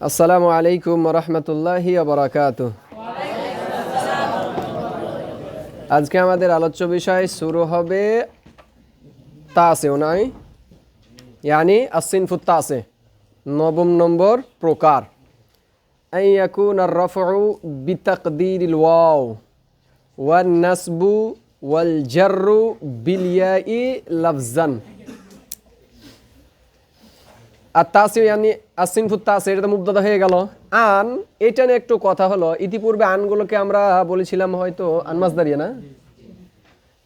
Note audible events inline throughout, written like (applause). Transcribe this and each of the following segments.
আসসালামু আলাইকুম রহমতুল্লাহি বারাকাত আজকে আমাদের আলোচ্য বিষয় শুরু হবে তাসে নয় ইয়ানি আসিনফু তাসে নবম নম্বর প্রকার أن يكون الرفع بتقدير الواو والنسب والجر بالياء لفظا আর তাসিও ইয়ানি আসিন ফুত্তাসে এটা তো মুবদাদা হয়ে গেল। আন, এটা নিয়ে একটু কথা হলো। ইতিপূর্বে আনগুলোকে আমরা বলেছিলাম হয়তো, আন আনমাজদারিয়া না?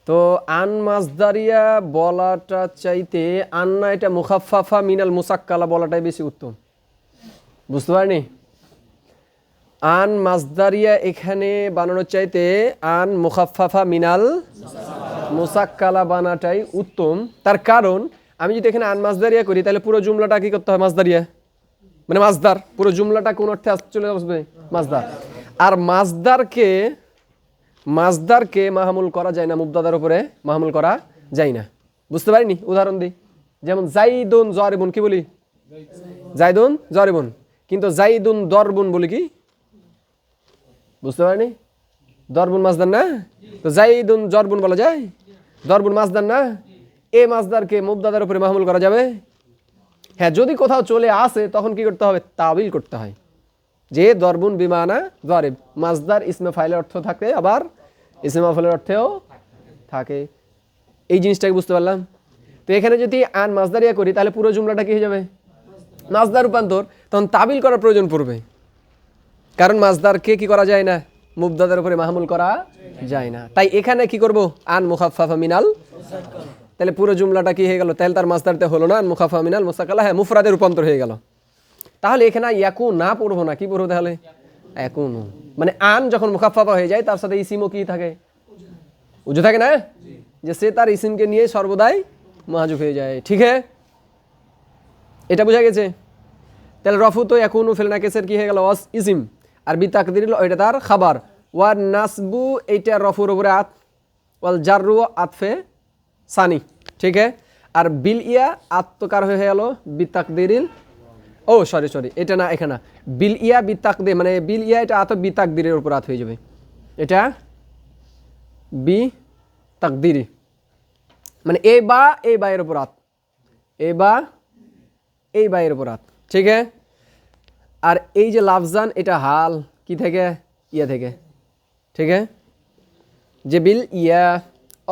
তো আন মাজদারিয়া বলাটা চাইতে আন্না এটা মুখাফাফা মিনাল মুসাক্কালা বলাটাই বেশি উত্তম। বুঝতে পারিনি? আন মাজদারিয়া এখানে বানানোর চাইতে, আন মুখাফাফা মিনাল মুসাক্কালা বানাটাই উত্তম। তার কারণ আমি যদি এখানে আন মাজদারিয়া করি, তাহলে পুরো জুমলাটা কি করতে হয় মাজদারিয়া মানে মাজদার পুরো জুমলাটা কোন অর্থে চলে আসবে? মাজদার আর মাজদারকে মাজদারকে মাহমুল করা যায় না মুবদাদার উপরে মাহমুল করা যায় না। বুঝতে পারিনি? উদাহরণ দিই। যেমন জাইদুন জরিবুন, কি বলি? জাইদুন জরিবুন। কিন্তু জাইদুন দরবুন বলি কি? বুঝতে পারিনি? দরবুন মাজদার না? তো জাইদুন জরবুন বলা যায়? দরবুন মাজদার না? এ মাজদারকে মুবদাদার উপরে মাহমুল করা যাবে? হ্যাঁ যদি কোথাও চলে আসে, তখন কি করতে হবে? তাবিল করতে হয়। যে দরবুন বিমানা দরেব মাজদার ইসমে ফাইলের অর্থ থাকে, আবার ইসমে মাফলের অর্থেও থাকে। এই জিনিসটাকে বুঝতে পারলাম? তো এখানে যদি আন মাজদারিয়া করি, তাহলে পুরো জুমলাটা কি হয়ে যাবে? মাজদার রূপান্তর। তখন তাবিল করার প্রয়োজন পড়বে। কারণ মাজদারকে কি করা যায় না? মুবদাদের উপরে মাহমুল করা যায় না। তাই এখানে কি করব? আন মুখাফাফা মিনাল তাহলে পুরো জুমলাটা কি হয়ে গেল? তাহলে তার মাজদারতে হলো না, মুখাফা মিনাল মুসাকালা হ্যাঁ মুফরাদের রূপান্তর হয়ে গেল। তাহলে এখানে ইয়াকু না পড়ব না, কি পড়ব তাহলে? এখন মানে আন যখন মুখাফাফা হয়ে যায়, তার সাথে ইসিমও কি থাকে? উজু থাকে না? যে সে তার ইসিমকে নিয়ে সর্বদাই মহাজুফ হয়ে যায়। ঠিক হ্যাঁ এটা বোঝা গেছে? তাহলে রফু তো এখন ফেলনা কেসের কি হয়ে গেল? অস ইসিম। আর বি তাকদির এটা তার খাবার। ওয়ার নাসবু, এইটা রফুর উপরে আত। ওয়াল জাররু আতফে সানি। ঠিক আর বিল ইয়া আত্মকার হয়ে গেল বি তাকদিরিল ও সরি সরি এটা না, এখানে বিল ইয়া বি তাকদে মানে বিল ইয়া এটা আত বি তাকদিরের উপর আত হয়ে যাবে। এটা বি তাকদিরি। মানে এ বা এই বাইয়ের উপর আত। এ বা এই বাইয়ের উপর আত। ঠিক আর এই যে লাফজান, এটা হাল, কি থেকে? ইয়া থেকে। ঠিক যে বিল ইয়া,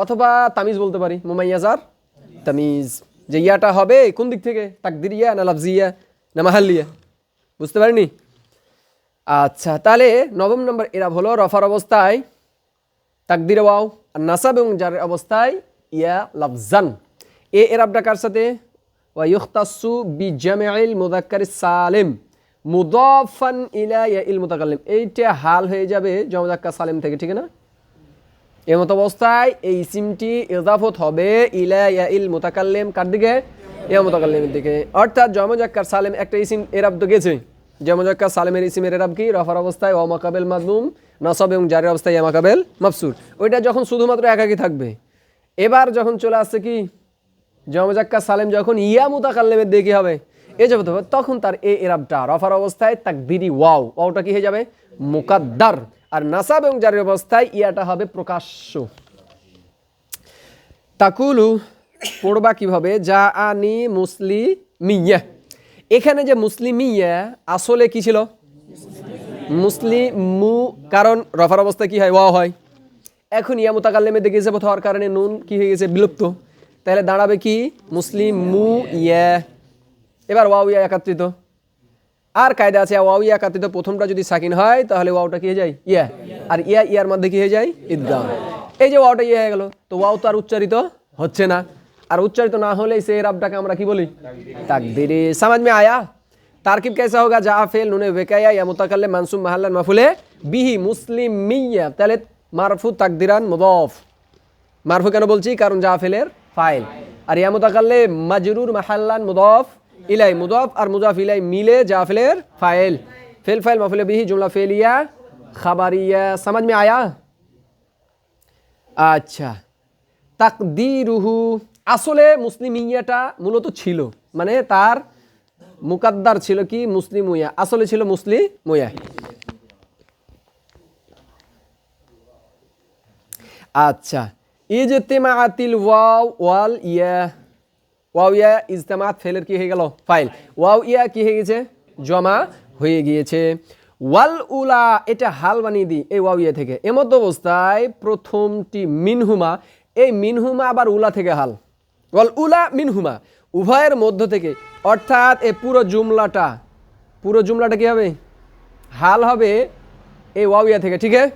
অথবা তামিজ বলতে পারি, মোমাইয়াজার। তামিজ, যে ইয়াটা হবে, কোন দিক থেকে? তাকদির ইয়া না লাফজিয়া না মাহাল্লিয়া বুঝতে পারিনি? আচ্ছা তাহলে নবম নম্বর এরা হলো রফার অবস্থায়, তাকদির ওয়াও, আর নাসাব এবং যার অবস্থায় ইয়া লাফজান। এ এরাবটা কার সাথে? ওয়া ইউখতাসু বি জামিআল মুযাক্কার সালিম, মুদাফান ইলা ইয়া ইল মুতাকাল্লিম। এইটা হাল হয়ে যাবে জমজাক্কা সালিম থেকে, ঠিক না? এর মতো অবস্থায় এই ইসিমটি ইজাফত হবে ইলা ইয়া ইল মুতাকাল্লিম কার দিকে? ইয়া মুতাকাল্লিমের দিকে। অর্থাৎ জমজাক্কার সালেম একটা ইসিম এরাব তো গেছে। জমজাক্কার সালিমের ইসিমের এরাব কি? রফার অবস্থায়, ওয়া মাকাবেল মাদমুম নাসব এবং জারের অবস্থায় ইয়ামাকাবেল মাফসুর ওইটা যখন শুধুমাত্র একাকি থাকবে। এবার যখন চলে আসছে কি? জমজাক্কা সালেম যখন ইয়া মুতাকাল্লেমের দিকে হবে, এ যাবে তখন তার এ এরাবটা রফার অবস্থায় তাকদিরি ওয়াও, ওয়াওটা কি হয়ে যাবে? মুকাদ্দার। আর নাসাব এবং জারির অবস্থায় ইয়াটা হবে প্রকাশ্য। তাকুলু, পড়বা কীভাবে? যা আনি মুসলিমিয়া। এখানে যে মুসলিমিয়া, আসলে কি ছিল? মুসলিমু, কারণ রফার অবস্থায় কি হয়? ওয়াও হয়। এখন ইয়া মুতাকাল্লেমে দেখে যাব হওয়ার কারণে নুন কি হয়ে গেছে? বিলুপ্ত। তাহলে দাঁড়াবে কি? মুসলিম মু ইয়া। এবার ওয়াও ইয়া একাত্রিত। আর কায়দা আছে, ওয়াও, ইয়া কাতিত, প্রথমটা যদি সাকিন হয়, তাহলে ওয়াওটা কি হয়ে যায়? ইয়া। আর ইয়া, ইয়ার মধ্যে কি হয়ে যায়? ঈদগাহ। এই যে ওয়াওটা ইয়ে হয়ে গেল, তো ওয়াও তো আর উচ্চারিত হচ্ছে না। আর উচ্চারিত না হলে সে রাবটাকে আমরা কি বলি? তাকদিরে। সমাজ মে আয়া। তারকিব কেসা হোগা? যা ফেল নুনে বেকায়া ইয়া মুতাকাল্লে মানসুম মাহাল্লার মাফুলে বিহি মুসলিম মিয়া তাহলে মারফু তাকদিরান মুদফ। মারফু কেন বলছি? কারণ যা ফেলের ফাইল। আর ইয়া মুতাকাল্লে মাজরুর মাহাল্লান মুদফ। ইলাই মুদফ আর মুদাফ ইলাই মিলে যা ফেলের ফাইল ফেল ফাইল মফুলে বিহি জুমলা ফেলিয়া খাবারিয়া সমাজ মে আয়া আচ্ছা তাকদিরুহু আসলে মুসলিম মুসলিমিয়াটা মূলত ছিল মানে তার মুকাদ্দার ছিল কি? মুসলিম মুয়া আসলে ছিল মুসলি মুয়া আচ্ছা। ইজতেমাআতিল ওয়াও ওয়াল ইয়া। ওয়াও ইয়া ইজতেমাত ফেলের কি হয়ে গেল? ফাইল। ওয়াও ইয়া কি হয়ে গেছে? জমা হয়ে গিয়েছে। ওয়াল উলা, এটা হাল বানিয়ে দিই এই ওয়াও ইয়া থেকে। এমত অবস্থায় প্রথমটি মিনহুমা, এই মিনহুমা আবার উলা থেকে হাল। ওয়াল উলা মিনহুমা, উভয়ের মধ্য থেকে। অর্থাৎ এই পুরো জুমলাটা পুরো জুমলাটা কি হবে? হাল হবে এই ওয়াও ইয়া থেকে, ঠিক আছে?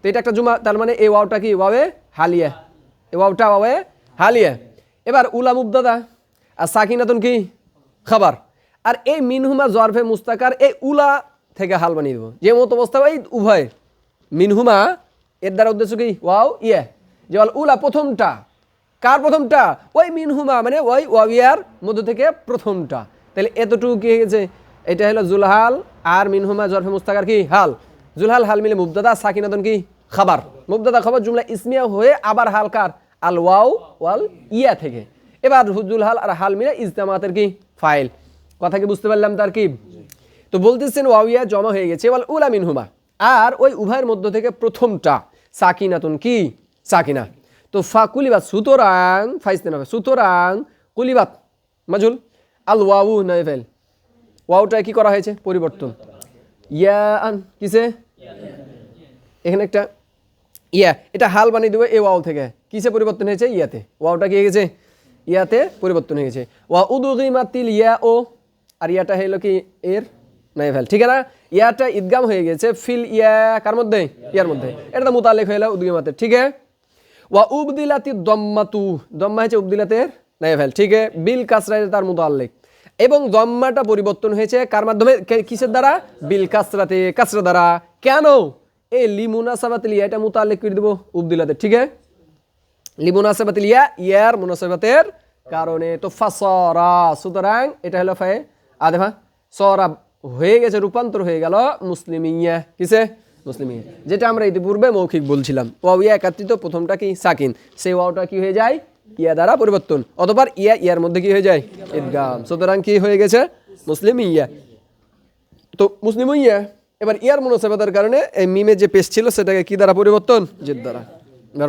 তো এটা একটা জুমা তার মানে এই ওয়াওটা কি? ওয়াবে হালিয়া। এই ওয়াওটা ওয়াবে হালিয়া। এবার উলা মুবদাদা আর সাকিনাতুন কি? খাবার। আর এই মিনহুমা জরফে মুস্তাকার, এই উলা থেকে হাল বানিয়ে দেবো। যে মতো অবস্থা, এই উভয়। মিনহুমা, এর দ্বারা উদ্দেশ্য কি? ওয়াও ইয়ে। যে উলা প্রথমটা। কার প্রথমটা? ওই মিনহুমা মানে ওই ওয়াবিয়ার মধ্য থেকে প্রথমটা। তাহলে এতটুকু কি হয়ে গেছে? এটা হলো জুলহাল আর মিনহুমা জরফে মুস্তাকার কি? হাল। জুলহাল, হাল মিলে মুবদাদা সাকিনাতন কি? খাবার। মুবদাদা খবর জুমলা ইসমিয়া হয়ে আবার হালকার আল ওয়াও ওয়াল ইয়া থেকে। এবার জুলহাল আর হাল মিলে ইজতামাতের কি ফাইল। কথা কি বুঝতে পারলাম তার কি? তো বলতেছেন ওয়াবিয়া জমা হয়ে গেছে, ওয়াল উলা মিনহুমা। আর ওই উভয়ের মধ্য থেকে প্রথমটা, সাকিনাতুন কি? সাকিনা। তো ফা কুলিবাত, সুতরাং ফাইসতে না সুতরাং কুলিবাত, মাজুল, আল ওয়াউ নয় ফেল ওয়াউটা কি করা হয়েছে? পরিবর্তন। ইয়া আন কিসে? এখানে একটা ইয়া, এটা হাল বানিয়ে দেবো এ ওয়াও থেকে। কিসে পরিবর্তন হয়েছে? ইয়াতে। ওয়াওটা কি গেছে? ইয়াতে পরিবর্তন হয়ে গেছে। ওয়া উদুগিমাতিল ইয়া ও আর ইয়াটা হলো কি এর? নাই ফেল। ঠিক না ইয়াটা ঈদগাম হয়ে গেছে। ফিল ইয়া কার মধ্যে? ইয়ার মধ্যে। এটা মুতালেক হয়ে উদুগিমাতের ঠিক আছে? ওয়া উবদিলাতি দম্মাতু। দম্মা হয়েছে উবদিলাতের নাই ফেল। ঠিক বিল কাসরাই তার মুতাল্লিক। এবং দম্মাটা পরিবর্তন হয়েছে কার মাধ্যমে? কিসের দ্বারা? বিল কাসরাতে কাসরা দ্বারা। কেন? এই লিমুনাসাবাতিল ইয়া এটা মুতাল্লিক করে দেবো উবদিলাতে, ঠিক আছে? লিমুনাসাবাতিল ইয়া, ইয়ার মুনাসাবাতের কারণে তো ফাসরা, সুতরাং এটা হলো ফায়ে আদেফা, সরা হয়ে গেছে, রূপান্তর হয়ে গেল মুসলিম ইয়া কিসে? মুসলিম ইয়া যেটা আমরা ইতিপূর্বে মৌখিক বলছিলাম। ওয়াও ইয়া একাত্রিত, প্রথমটা কি? সাকিন। সেই ওয়াওটা কি হয়ে যায়? ইয়া দ্বারা পরিবর্তন। অথবা ইয়া, ইয়ার মধ্যে কি হয়ে যায়? ঈদগাম। সুতরাং কি হয়ে গেছে? মুসলিম ইয়া তো মুসলিম ইয়া এবার ইয়ার মুনাসাবাতের কারণে এই মিমের যে পেশ ছিল সেটাকে কি দ্বারা পরিবর্তন? জেদ দ্বারা।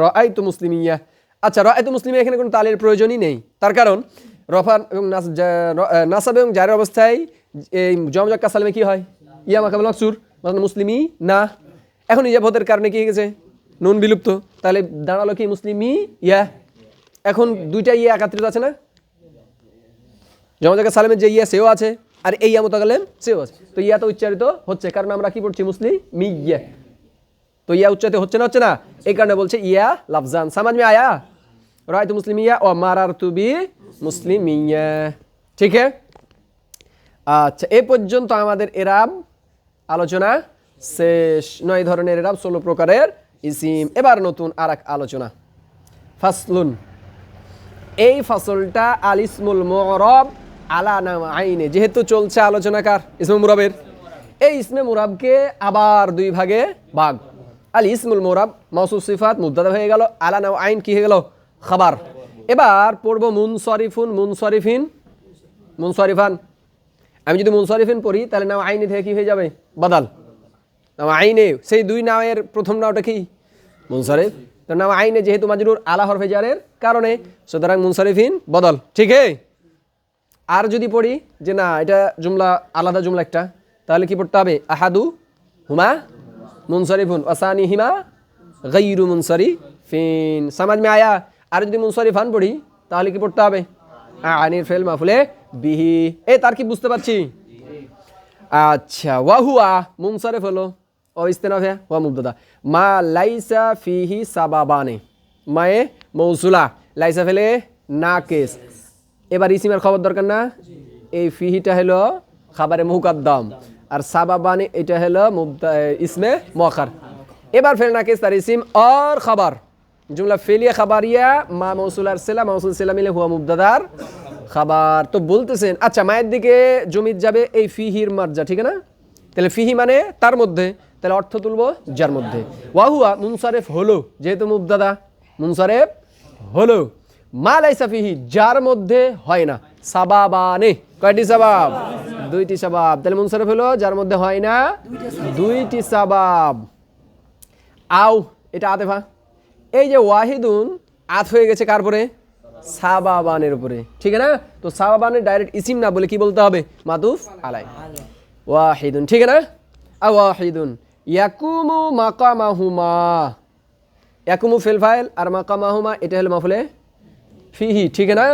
রাই তো মুসলিম ইয়া আচ্ছা রাই তো মুসলিম এখানে কোনো তালের প্রয়োজনই নেই। তার কারণ রফান এবং নাসাব এবং জারের অবস্থায় এই জমজাক্কা সালামে কি হয়? ইয়া মাকাবুল মাকসুর মানে মুসলিমই না। এখন ইজাবতের কারণে কি গেছে নুন বিলুপ্ত। তাহলে দাঁড়াল কি মুসলিমই? ইয়া। এখন দুইটা ইয়ে একাত্রিত আছে না? জমাজাকা সালামের যে ইয়া সেও আছে। আর এই ইয়া সেও আছে তো ইয়া তো উচ্চারিত হচ্ছে, কারণ আমরা কি পড়ছি? মুসলিম মি ইয়া তো ইয়া উচ্চারিত হচ্ছে না হচ্ছে না? এই কারণে বলছে ইয়া লাফজান। সমাজ মে আয়া? রায় তো মুসলিম ইয়া ও মারার তুবি মুসলিম ইয়া ঠিক আচ্ছা এ পর্যন্ত আমাদের এরাব আলোচনা শেষ। নয় ধরনের এরাব, ষোলো প্রকারের ইসিম। এবার নতুন আর এক আলোচনা। ফাসলুন। এই ফসলটা আলিসমুল মরব আলা নাম আইনে। যেহেতু চলছে আলোচনাকার ইসমে মুরাবের। এই ইসমে মুরাবকে আবার দুই ভাগে ভাগ। আল ইসমুল মুরাব মৌসুফ সিফাত মুদাদা হয়ে গেল, আলা নাম আইন কি হয়ে গেল? খাবার। এবার পড়ব মুনসরিফুন, মুনসরিফিন, মুনসরিফান। আমি যদি মুনসরিফিন পড়ি, তাহলে নাম আইনে থেকে কি হয়ে যাবে? বাদাল। নাম আইনে, সেই দুই নামের প্রথম নামটা কি? মুনসারিফ। তো নাম আইনে যেহেতু মাজরুর আলা হরফে জারের কারণে, সুতরাং মুনসারিফিন বদল। ঠিক আর যদি পড়ি যে না, এটা জুমলা, আলাদা জুমলা একটা, তাহলে কি পড়তে হবে? আহাদু হুমা মুনসারিফুন আসানি হিমা গৈরু মুনসরি ফিন সমাজ মে আয়া, আর যদি মুনসরি ফান পড়ি, তাহলে কি পড়তে হবে? আনির ফেল মাফুলে বিহি। এ, তার কি বুঝতে পারছি? আচ্ছা ওয়াহুয়া মুনসারিফ হলো। ও, ইস্তেনাফ হ্যাঁ ওয়া মুবদাদা মা লাইসা ফিহি সাবাবানে। মায়ে মৌসুলা। লাইসা ফেলে নাকেস। এবার ইসিমের খবর দরকার না? এই ফিহিটা হলো খাবারে মুকাদ্দাম। আর সাবাবানে এটা হলো ইসমে মখার এবার ফেল নাকেস তার ইসিম আর খাবার। জুমলা ফেলিয়া খাবারিয়া মা মৌসুল আর সেলা মৌসুল সেলা মিলে হুয়া মুবদাদার খাবার। তো বলতেছেন আচ্ছা মায়ের দিকে জমিত যাবে এই ফিহির মার্জা ঠিক না? তাহলে ফিহি মানে তার মধ্যে তাহলে অর্থ তুলবো যার মধ্যে। ওয়াহুয়া মুনসারেফ হলো যেহেতু মুবদাদা মুনসারেফ হলো। মা লাইসা ফিহি, যার মধ্যে হয় না। সাবাবানে। কয়টি সাবাব? দুইটি সাবাব। তাহলে মুনসারিফ হলো, যার মধ্যে হয় না, দুইটি সাবাব। আও, এটা আতেফা। এই যে ওয়াহিদুন, আত হয়ে গেছে কার পরে সাবাবানের উপরে। ঠিক না? তো সাবাবানের ডাইরেক্ট ইসিম না বলে কি বলতে হবে? মাতুফ আলাই। ওয়াহিদুন, ঠিক না? আ ওয়াহিদুন। ইয়াকুমু মাকামাহুমা। ইয়াকুমু ফিল ফাইল আর মাকামাহুমা, এটা হলো মাফুলে ফিহি, ঠিক না?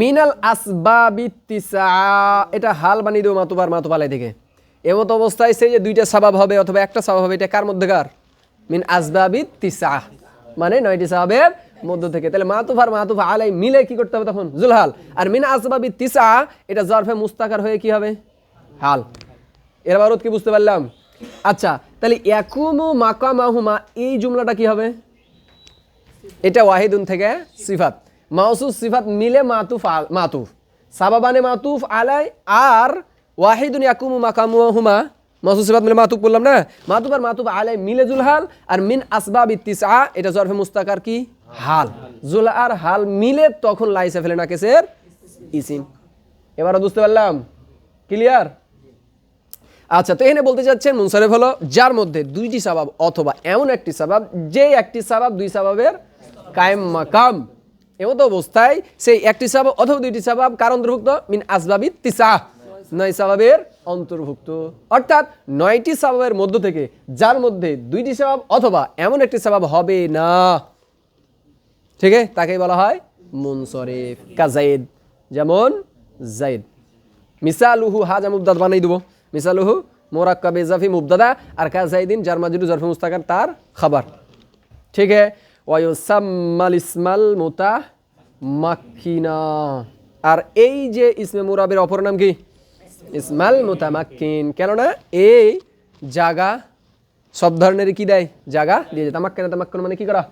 মিনাল আসবাবিত্তিসা এটা হাল বানিয়ে দেবো মাতুবার মাতুপালাই থেকে। এমত অবস্থায় সেই যে দুইটা স্বভাব হবে অথবা একটা স্বভাব হবে, এটা কার মধ্যেকার মিন আসবাবিত তিসা মানে নয়টি সাবাবের মধ্য থেকে। তাহলে মাতুফ আর মাতুফ আলাই মিলে কি করতে হবে তখন? জুলহাল। আর মিন আসবাবিত তিসা, এটা জরফে মুস্তাকার হয়ে কি হবে? হাল। এর বারত কি বুঝতে পারলাম? আচ্ছা তাহলে ইয়াকুমু মাকামাহুমা, এই জুমলাটা কি হবে? এটা ওয়াহিদুন থেকে সিফাত। মাউসুফ সিফাত মিলে মাতুফ মাতুফ। সাবাবানে মাতুফ আলাই আর ওয়াহিদুন ইয়াকুমু মাকামু হুমা মাউসুফ সিফাত মিলে মাতুফ বললাম না? মাতুফ আর মাতুফ আলাই মিলে জুলহাল আর মিন আসবাব ইত্তিসা এটা জরফে মুস্তাকার কি? হাল। জুল আর হাল মিলে তখন লাইসে ফেলে না কেসের? ইসিম। এবারও বুঝতে পারলাম? ক্লিয়ার? আচ্ছা তো এখানে বলতে চাচ্ছেন মুনসারেফ হলো যার মধ্যে দুইটি সাবাব অথবা এমন একটি সাবাব যে একটি সাবাব দুই সাবাবের কায়েম মাকাম। এমতো অবস্থায় সেই একটি সাবাব অথবা দুইটি সাবাব কার অন্তর্ভুক্ত? মিন আসবাবি তিসা নয় সাবাবের অন্তর্ভুক্ত। অর্থাৎ নয়টি সাবাবের মধ্য থেকে যার মধ্যে দুইটি সাবাব অথবা এমন একটি সাবাব হবে না। ঠিক আছে? তাকেই বলা হয় মুনসরিফ। কাজাইদ যেমন জাইদ মিসালুহু হাজা মুবদাদ বানাই দেবো। মিসালুহু মোরাক্কাব ইজাফি মুবদাদা আর কাজাইদিন যার মাজুরু জরফে মুস্তাকার তার খাবার। ঠিক আছে? ওয়ায়ুসাম্মাল ইসমাল মুতা মাক্কিনা আর এই যে ইসমে মুরাবের অপর নাম কি? ইসমাল মুতামাক্কিন। কেননা এই জাগা সব ধরনের কি দেয়? জাগা দিয়ে যায় তামাক্কানা, তামাক্কান মানে কি করা?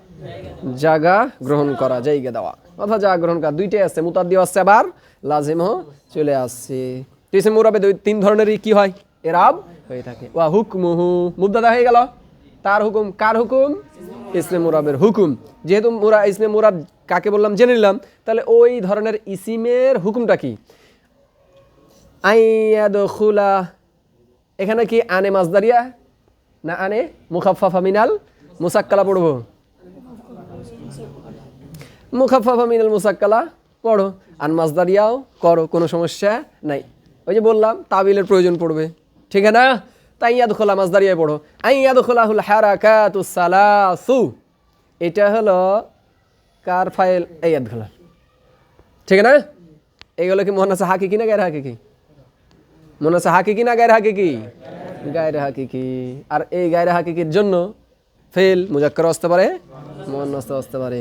জাগা গ্রহণ করা, জায়গা দেওয়া। অথবা জাগা গ্রহণ করা। দুইটাই আছে। মুতাদ্দিও আসছে আবার, লাজিমও চলে আসছে ইসমে মুরাবে দুই তিন ধরনেরই কি হয়? এরাব হয়ে থাকে। ওয়া হুকমুহু। মুবদাদা হয়ে গেল। তার হুকুম কার হুকুম? ইসমে মুরাবের হুকুম। যেহেতু মুরা ইসমে মুরাব কাকে বললাম? জেনে নিলাম। তাহলে ওই ধরনের ইসিমের হুকুমটা কি? আইয়াদখুলা এখানে কি আনে মাজদারিয়া? না আনে মুখাফাফা মিনাল মুসাক্কালা পড়ব? মুখাফাফা মিনাল মুসাক্কালা পড়ো। আর মাজদারিয়াও করো, কোনো সমস্যা নাই। ওই যে বললাম, তাবিলের প্রয়োজন পড়বে। ঠিক আছে না? তাই খোলা মাজদারিয়ায় পড়ো। আই ইয়াদ খোলা হুল হারাকাতু সালাসু এটা হলো কার ফাইল? এই ইয়াদ খোলা ঠিক না? এগুলো কি মনে আছে হাকিকি না গায়ের হাকি কি মনে আছে হাকিকি না গায়ের হাকি কি গায়ের হাকি কি আর এই গায়ের হাকিকির জন্য ফেল মুজাক্কর আসতে পারে মন আসতে পারে।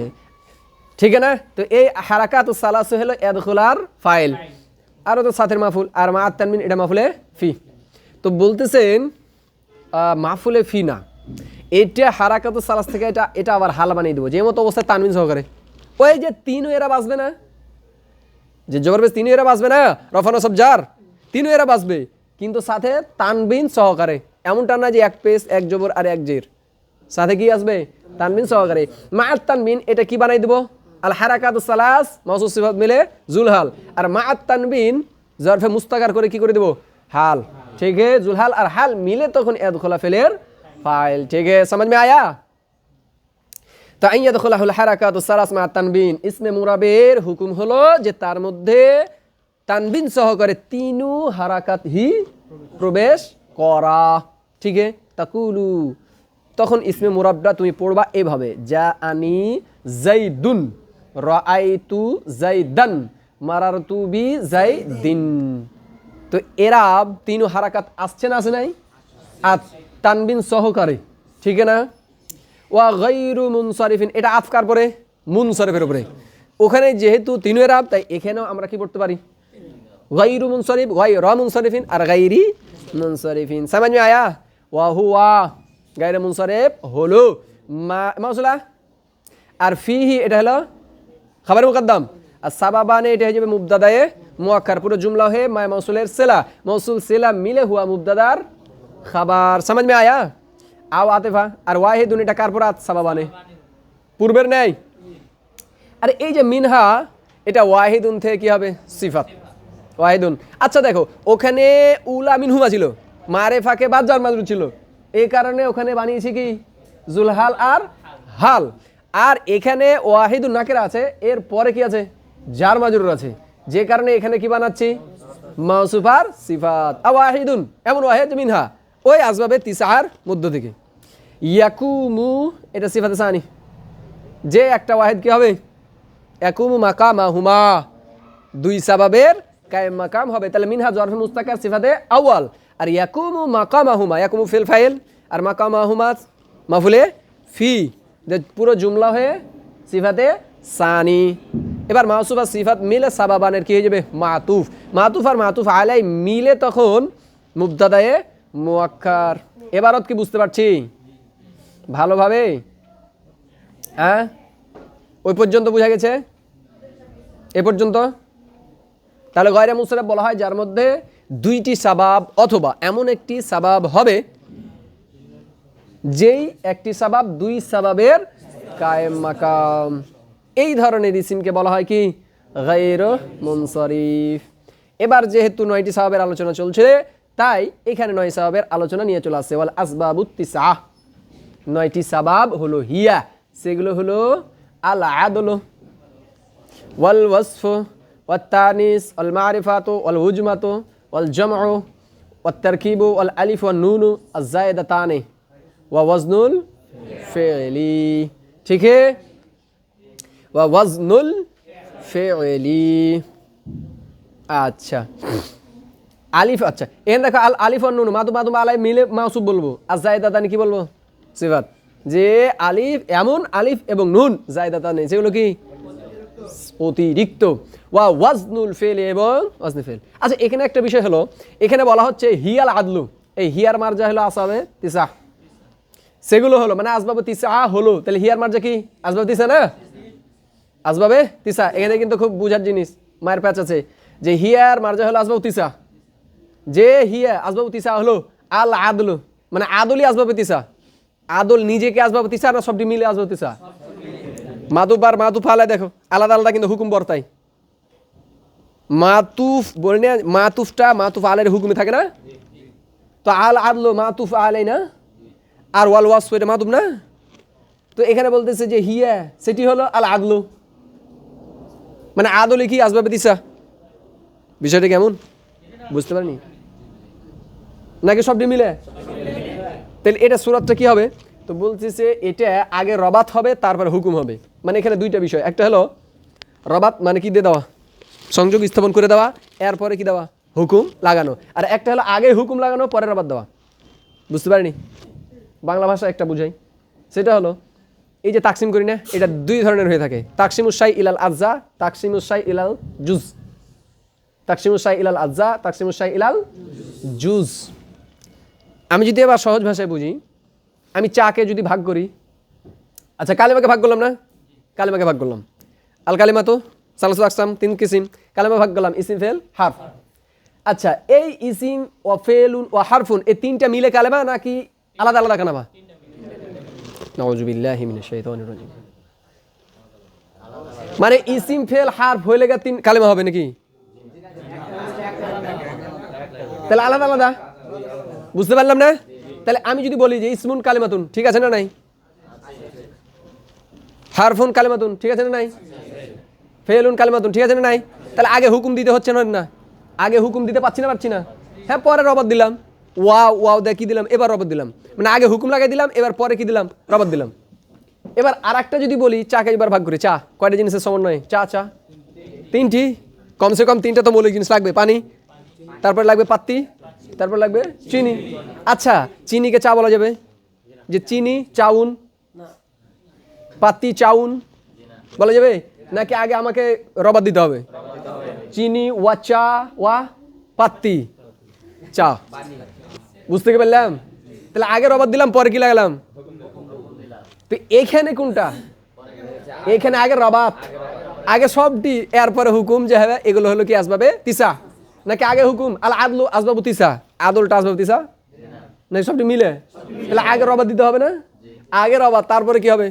ঠিক না? তো এই হারাকাত সালাসু হলো এদখুলার ফাইল। আরও তো সাথের মাহফুল আর মা তানমিন এটা মাহফুলে ফি। তো বলতেছেন মাহফুলে ফি না। এটা হারাকাত সালাস থেকে এটা এটা আবার হাল বানিয়ে দেবো। যে মতো অবস্থায় তানমিন সহকারে। ওই যে তিন এরা বাঁচবে না? যে জবর বেশ তিনও এরা বাঁচবে না? রফানো সব যার? তিনও এরা বাঁচবে কিন্তু সাথে তানবিন সহকারে। এমনটা না যে এক পেস, এক জবর আর এক জের। সাথে কি আসবে? তানবিন সহকারে। মা তানবিন, এটা কি বানাই দেবো? আল হারাকাত সালাস মাসুদ সিফাত মিলে জুলহাল। আর মা তানবিন জরফে মুস্তাকার করে কি করে দেবো? হাল। ঠিক है জুলহাল আর হাল মিলে তখন এদ খোলা ফেলের ফাইল ঠিক है समझ में आया তাই ইয়াদখুলাহুল হারাকাত সালাস মা তানবিন ইসমে মুরাবের হুকুম হলো যে তার মধ্যে তানবিন সহকারে তিনু হারাকাত হি প্রবেশ করা ঠিক আছে তাকুলু তখন ইসমে মুরাবটা তুমি পড়বা এভাবে যা আনি জাইদুন রাআইতু জাইদান মারারতু বি জাইদিন তো এরাব তিন হারাকাত আসছে না আসে নাই? আর তানবিন সহকারে, ঠিক না? ওয়া গৈরু মুনসারিফিন, এটা আফকার পরে মুন মুনসারিফের উপরে। ওখানে যেহেতু তিনু এরাব তাই এখানেও আমরা কি পড়তে পারি? গৈরু মুনসারিফ গাই র মুন মুনসারিফিন, আর গাইরি মুন মুনসারিফিন। সামান্য আয়া, ওয়া হুয়া গাইরে মুনসারিফ হলো মা আর ফিহি এটা হলো খাবার মুকদ্দম। আর সাবাবানে এটা হয়ে যাবে মুবদাদায়ে মুয়াক্কার পুরো জুমলা হয়ে মায় মৌসুলের সেলা। মৌসুল সেলা মিলে হুয়া মুবদাদার খাবার। সমাজ মে আয়া। আও আতেফা, আর ওয়াহিদুন এটা কার পর সাবাবানে? পূর্বের নেই আর এই যে মিনহা, এটা ওয়াহিদুন থেকে কি হবে? সিফাত। ওয়াহিদুন। আচ্ছা দেখো, ওখানে উলা মিনহুমা ছিল। মারে ফাঁকে বাদ জার মাজরুর ছিল। এই কারণে ওখানে বানিয়েছি কি? জুলহাল আর হাল। আর এখানে ওয়াহিদুন নাকের আছে এর পরে কি আছে? জার মাজরুর আছে। যে কারণে এখানে কি বানাচ্ছি? মাউসুফার সিফাত। আ ওয়াহিদুন এমন ওয়াহেদ মিনহা। ওই আসবাবে তিসাহার মধ্য থেকে। ইয়াকুমু, এটা সিফাতে সানি। যে একটা ওয়াহেদ কি হবে? ইয়াকুমু মাকা মাহুমা দুই সাবাবের কায়েম মাকাম হবে। তাহলে মিনহা জরফে মুস্তাকার সিফাতে আউয়াল। আর ইয়াকুমু মাকামা হুমা ইয়াকুমু ফিল ফাইল। আর মাকামা হুমা মাফুলে ফি। পুরো জুমলা হয়ে সিফাতে সানি। এবার মাউসুফ আর সিফাত মিলে সাবাবানের কি হয়ে যাবে? মাতুফ। মাতুফ আর মাতুফ আলাই মিলে তখন মুবতাদায়ে মুয়াক্কার। এবারত কি বুঝতে পারছি? ভালোভাবে? হ্যাঁ? ওই পর্যন্ত বোঝা গেছে? এ পর্যন্ত? তাহলে গয়রে মুসরাফ বলা হয় যার মধ্যে দুইটি সাবাব অথবা এমন একটি সাবাব হবে যেই একটি সাবাব দুই সাবাবের কায়েম মাকাম। এই ধরনের ইসিমকে বলা হয় কি? গাইর মুনসরিফ। এবার যেহেতু নয়টি সাহাবের আলোচনা চলছে, তাই এখানে নয় সাহাবের আলোচনা নিয়ে চলে আসছে। আসবাবুত্তি সাহ নয়টি সাবাব হলো হিয়া, সেগুলো হলো আল আদল, ওয়াল ওয়াসফ ওয়াল তানিস অল মারিফাত অল হুজমাত, ওয়াল জম ও তরকিব অল আলিফ ও নুন আজায়দাতানে ওয়া ওয়াজনুল ফেলি। ঠিক আছে ওয়াজনুল ফেলি আচ্ছা। আলিফ আচ্ছা। এখানে দেখো আল, আলিফ আর নুন, মাদু মাদু আলাই মিলে মাসুব বলব। আর জায়দাতানি কি বলব? সিফাত। যে আলিফ, এমন আলিফ এবং নুন জায়দাতানি সেগুলো কি? অতিরিক্ত। ওয়া ওয়াজনুল ফেল এবং ওয়াজনুল ফেল আচ্ছা এখানে একটা বিষয় হলো, এখানে বলা হচ্ছে হিয়াল আদলু। এই হিয়ার মার্জা হলো আসাবে তিসা। সেগুলো হলো মানে আসবাব তিসা হলো। তাহলে হিয়ার মার্জা কি? আসবাব তিসা না? আসবাবে, তিসা, এখানে কিন্তু খুব বুঝার জিনিস, মায়ের প্যাচ আছে। যে হিয়ার মার্জা হলো আসবাব তিসা। যে হিয়া, আসবাব তিসা হলো আল আদলু মানে আদলই আসবাবে তিসা। আদল নিজেকে আসবাব তিসা না সবটি মিলে আসবাব তিসা? মাদুব আর মাদুফ আলাদা দেখো, আলাদা আলাদা কিন্তু হুকুম বর্তায়। মাতুফ বলে মাতুফটা মাতুফ আলের হুকুমে থাকে না? তো আল আদলো মাতুফ আলাই না? আর ওয়াল ওয়াস মাতুফ না? তো এখানে বলতেছে যে হিয়া, সেটি হলো আল আদলো। মানে আদলে কি আসবাবে দিসা বিষয়টা কেমন? বুঝতে পারিনি। নাকি সবটি মিলে? তাহলে এটা সুরাতটা কি হবে? তো বলছি যে এটা আগে রবাত হবে, তারপরে হুকুম হবে। মানে এখানে দুইটা বিষয়। একটা হলো, রবাত মানে কি দিয়ে দেওয়া? সংযোগ স্থাপন করে দেওয়া, এরপরে কি দেওয়া? হুকুম লাগানো। আর একটা হলো, আগে হুকুম লাগানো, পরে রবাত দেওয়া। বুঝতে পারিনি? বাংলা ভাষা একটা বুঝাই। সেটা হলো এই যে তাকসিম করি না, এটা দুই ধরনের হয়ে থাকে। তাকসিমুসাই ইলাল আজ্জা তাকসিমুসাই ইলাল জুজ। তাকসিমুসাই ইলাল আজ্জা তাকসিমুসাই ইলাল জুজ। আমি যদি এবার সহজ ভাষায় বুঝি, আমি চাকে যদি ভাগ করি আচ্ছা কালেমাকে ভাগ করলাম না? কালেমাকে ভাগ করলাম। আল কালিমা তো, সালাসুল আকসাম, তিন কিসিম। কালেমা ভাগ করলাম, ইসিম, ফেল হারফ আচ্ছা এই ইসিম ও ফেলুন ও হারফুন, এই তিনটা মিলে কালেমা নাকি আলাদা আলাদা কানামা মানে ইসিম, ফেল হারফ হইলে গা তিন কালেমা হবে নাকি? তাহলে আলাদা আলাদা। বুঝতে পারলাম না? তাহলে আমি যদি বলি যে ইসমুন কালেমাতুন, ঠিক আছে না নাই? হারফুন কালেমাতুন, ঠিক আছে না নাই? ফেলুন কালেমাতুন, ঠিক আছে না নাই? তাহলে আগে হুকুম দিতে হচ্ছে না? না আগে হুকুম দিতে পারছি না পারছি না। হ্যাঁ পরে রবত দিলাম। ওয়াও ওয়াও দিয়ে কি দিলাম, এবার রবত দিলাম। মানে আগে হুকুম লাগাই দিলাম, এবার পরে কি দিলাম? রবত দিলাম। এবার আর একটা যদি বলি চাকে এবার ভাগ করি? চা, কয়টা জিনিসের সমন্বয়? চা চা। তিনটি? কমসে কম তিনটা তো মৌলিক জিনিস লাগবে, পানি। তারপর লাগবে পাত্তি, তারপর লাগবে চিনি। আচ্ছা চিনিকে চা বলা যাবে? যে চিনি, চাউন, পাত্তি, চাউন বলা যাবে? নাকি আগে আমাকে রবাদ দিতে হবে? চিনি, ওয়া, চা, ওয়া, পাত্তি। চা। বুঝতে পারলাম? তাহলে আগে রবাদ দিলাম, পরে কি লাগালাম? তো এখানে কোনটা? এখানে আগে রবাত আগে সবটি, এরপরে হুকুম যে হবে, এগুলো হলো কি আসবাবে? তিসা। নাকি আগে হুকুম? আল আদলু আসবাবু তিসা। আদলটা আসবাবু তিসা? নাকি সবটি মিলে? তাহলে আগে রবাদ দিতে হবে না? আগে রবাদ তারপরে কি হবে?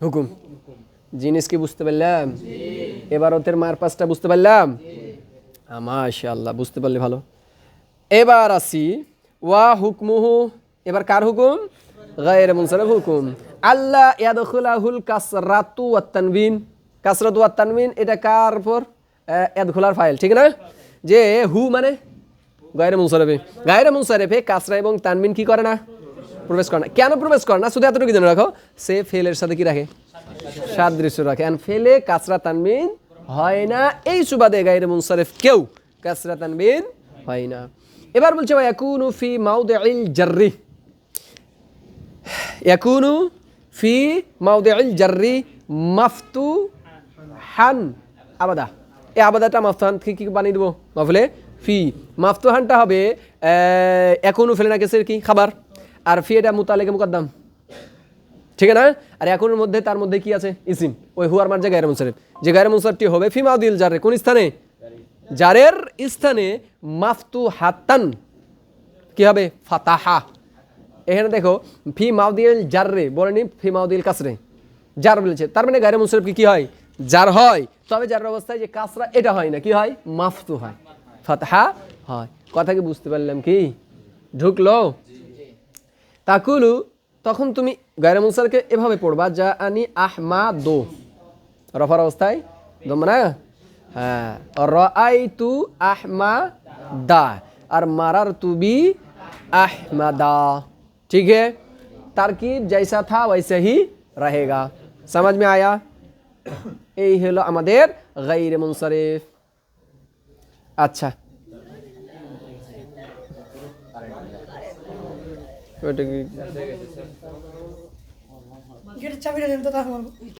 হুকুম। জিনিস কি বুঝতে পারলাম? এবার ওদের মার পাঁচটা বুঝতে পারলাম? মাশাআল্লাহ, বুঝতে পারলে ভালো। এবার আসি ওয়া হুকমুহু, এবার কার হুকুম? গায়ের মুনসারিফ হুকুম। আল্লাহ ইয়াদখুলাহুল কাসরাতু ওয়াত তানবিন। কাসরাতু তানবিন, এটা কার উপর? ইয়াদখুলার ফাইল, ঠিক না? যে হু মানে গায়ের মুনসারিফে। গায়ের মুনসারিফে কাসরা এবং তানবিন কি করে না? প্রবেশ করে না। কেন প্রবেশ করে না? শুধু এতটুকু জেনে রাখো। সে ফেলের সাথে কি রাখে? সাদৃশ্য রাখে। আর ফেলে, কাসরা, তানবিন হয় না। এই সুবাদে গায়ের মুনসারিফ কেউ, কাসরা, তানবিন হয় না। এবার বলছে ভাই, ইয়াকুনু ফি মাউদিল জাররি। ইয়াকুনু ফি মাউদিল জাররি মাফতু হান আবাদা। এই আবাদাটা মাফতুহান কি বানিয়ে দেবো? মাফলে ফি। মাফতুহানটা হবে এখনও ফেলে না কেসের কি? খাবার। আর ফি এটা মুতালেকে মুকদ্দাম। ঠিক না? আর এখনের মধ্যে, তার মধ্যে কি আছে? ইসিম। ওই হুয়ার মার গায়ের মুনসারিফ যে গায়ের মুনসারটি হবে ফি মাউদিল জারে কোন স্থানে? জারের স্থানে মাফতু হাতান কি হবে? ফাতাহা। এখানে দেখো, ফি মাউদিল জাররে বলেনি ফি মাউদিল কাসরে। জার বলেছে। তার মানে গায়ের মুনসারিফ কি হয়? জার হয়। তবে যার অবস্থায় যে কাসরা, এটা হয় না। কি হয়? মাফতু হয়। ফাতাহা হয়। কথা কি বুঝতে পারলাম কি? ঢুকলো? তাকুলু, তখন তুমি গায়রে মুনসারকে এভাবে পড়বা যা আনি আহমা দো রফার অবস্থায়, দম হ্যাঁ রাই তু আহমা দা আর মারার তু বি আহমদা ठीक है तरकीब जैसा था वैसे ही रहेगा समझ में आया (coughs) এই হলো আমাদের গাইরে মুনসারিফ আচ্ছা ওটা কি